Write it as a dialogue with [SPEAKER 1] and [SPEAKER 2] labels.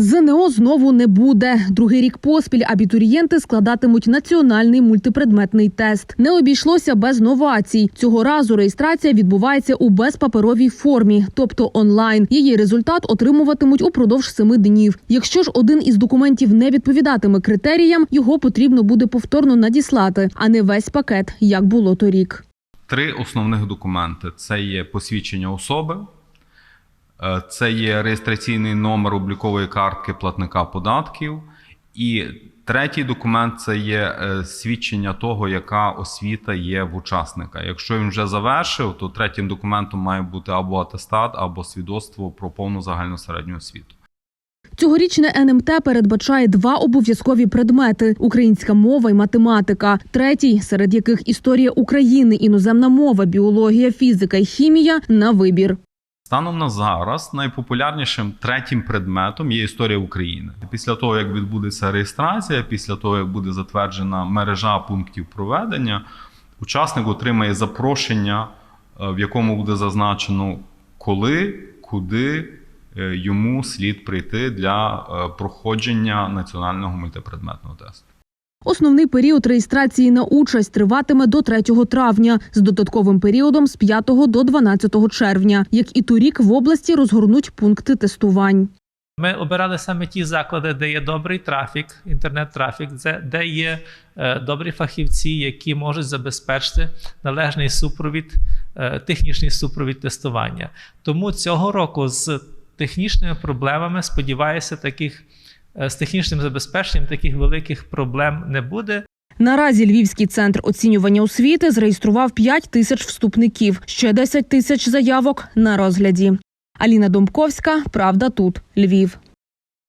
[SPEAKER 1] ЗНО знову не буде. Другий рік поспіль абітурієнти складатимуть національний мультипредметний тест. Не обійшлося без новацій. Цього разу реєстрація відбувається у безпаперовій формі, тобто онлайн. Її результат отримуватимуть упродовж семи днів. Якщо ж один із документів не відповідатиме критеріям, його потрібно буде повторно надіслати, а не весь пакет, як було торік.
[SPEAKER 2] Три основних документи: це є посвідчення особи, це є реєстраційний номер облікової картки платника податків. І третій документ це є е, свідчення того, яка освіта є в учасника. Якщо він вже завершив, то третім документом має бути або атестат, або свідоцтво про повну загальну середню освіту.
[SPEAKER 1] Цьогорічне НМТ передбачає два обов'язкові предмети: українська мова і математика. Третій, серед яких історія України, іноземна мова, біологія, фізика і хімія на вибір.
[SPEAKER 2] Станом на зараз найпопулярнішим третім предметом є історія України. Після того, як відбудеться реєстрація, після того, як буде затверджена мережа пунктів проведення, учасник отримає запрошення, е, в якому буде зазначено, коли, куди е, йому слід прийти для е, проходження національного мультипредметного тесту.
[SPEAKER 1] Основний період реєстрації на участь триватиме до 3 травня з додатковим періодом з 5 до 12 червня. Як і торік в області розгорнуть пункти тестувань.
[SPEAKER 3] Ми обирали саме ті заклади, де є добрий трафік, інтернет-трафік, де- є е, добрі фахівці, які можуть забезпечити належний супровід, е, технічний супровід тестування. Тому цього року з технічними проблемами, сподіваюся, таких з технічним забезпеченням таких великих проблем не буде.
[SPEAKER 1] Наразі Львівський центр оцінювання освіти зареєстрував 5 тисяч вступників, ще 10 тисяч заявок на розгляді. Аліна Домковська, Правда тут, Львів.